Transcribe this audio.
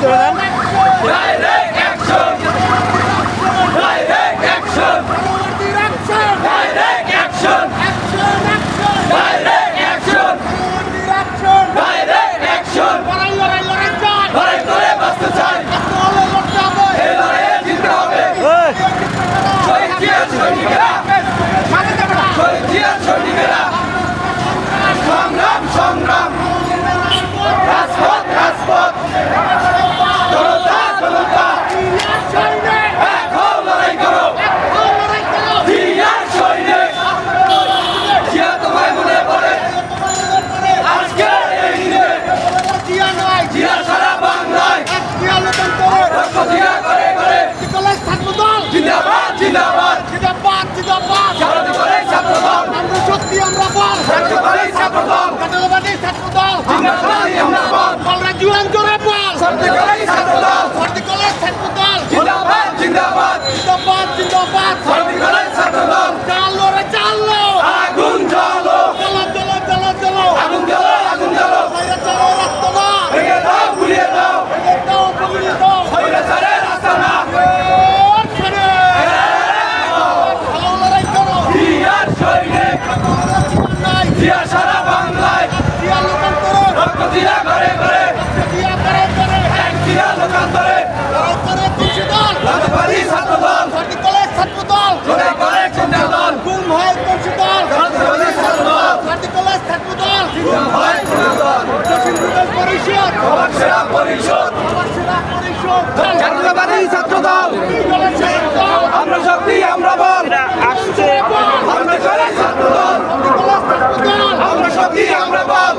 ¿Verdad? সর্বনাথ জাতীয়বাদী ছাত্র দল আমরা শক্তি আমরা বল। আমরা শক্তি আমরা বল।